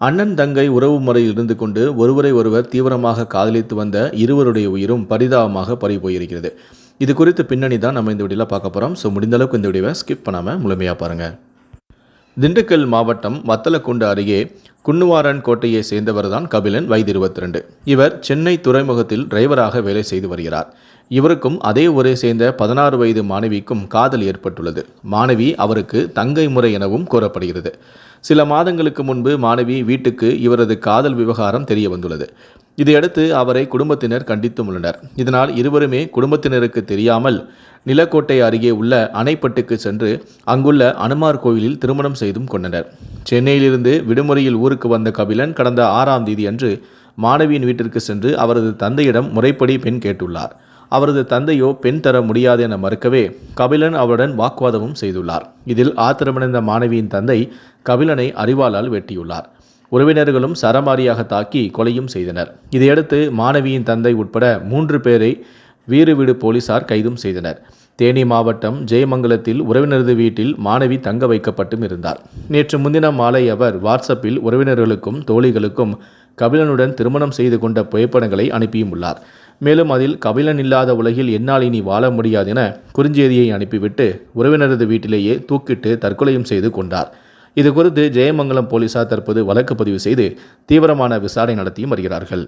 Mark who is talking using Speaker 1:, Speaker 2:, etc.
Speaker 1: அண்ணன் தங்கை உறவு முறையில் இருந்து கொண்டு ஒருவரை ஒருவர் தீவிரமாக காதலித்து வந்த இருவருடைய உயிரும் பரிதாபமாக பறி போயிருக்கிறது இது குறித்து பின்னணி தான் நம்ம இந்த வீடியோவில் பார்க்க போகிறோம் ஸோ முடிந்தளவுக்கு இந்த வீடியோவை ஸ்கிப் பண்ணாமல் முழுமையாக பாருங்கள் திண்டுக்கல் மாவட்டம் வத்தலக்குண்டு அருகே குன்னுவாரன் கோட்டையை சேர்ந்தவர்தான் கபிலன் வயது இருபத்தி ரெண்டு இவர் சென்னை துறைமுகத்தில் டிரைவராக வேலை செய்து வருகிறார். இவருக்கும் அதே ஊரை சேர்ந்த பதினாறு வயது மாணவிக்கும் காதல் ஏற்பட்டுள்ளது. மாணவி அவருக்கு தங்கை முறை எனவும் கூறப்படுகிறது. சில மாதங்களுக்கு முன்பு மாணவி வீட்டுக்கு இவரது காதல் விவகாரம் தெரிய வந்துள்ளது இதையடுத்து அவரை குடும்பத்தினர் கண்டித்தும் உள்ளனர். இதனால் இருவருமே குடும்பத்தினருக்கு தெரியாமல் நிலக்கோட்டை அருகே உள்ள அணைப்பட்டுக்கு சென்று அங்குள்ள அனுமார் கோயிலில் திருமணம் செய்தும் கொண்டனர். சென்னையிலிருந்து விடுமுறையில் ஊருக்கு வந்த கபிலன் கடந்த ஆறாம் தேதி அன்று மாணவியின் வீட்டிற்கு சென்று அவரது தந்தையிடம் முறைப்படி பெண் கேட்டுள்ளார். அவரது தந்தையோ பெண் தர முடியாது என மறுக்கவே கபிலன் அவருடன் வாக்குவாதமும் செய்துள்ளார். இதில் ஆத்திரமடைந்த மாணவியின் தந்தை கபிலனை அறிவாளால் வெட்டியுள்ளார். உறவினர்களும் சரமாரியாக தாக்கி கொலையும் செய்தனர். இதையடுத்து மாணவியின் தந்தை உட்பட மூன்று பேரை வீறுவீடு போலீசார் கைதும் செய்தனர். தேனி மாவட்டம் ஜெயமங்கலத்தில் உறவினரது வீட்டில் மாணவி தங்க வைக்கப்பட்டும் இருந்தார். நேற்று முன்தினம் மாலை அவர் வாட்ஸ்அப்பில் உறவினர்களுக்கும் தோழிகளுக்கும் கபிலனுடன் திருமணம் செய்து கொண்ட புகைப்படங்களை அனுப்பியும் உள்ளார். மேலும் அதில் கபிலன் இல்லாத உலகில் என்னால் இனி வாழ முடியாது என குறுஞ்செய்தியை அனுப்பிவிட்டு உறவினரது வீட்டிலேயே தூக்கிட்டு தற்கொலையும் செய்து கொண்டார். இது குறித்து ஜெயமங்கலம் போலீசார் தற்போது வழக்கு பதிவு செய்து தீவிரமான விசாரணை நடத்தியும் வருகிறார்கள்.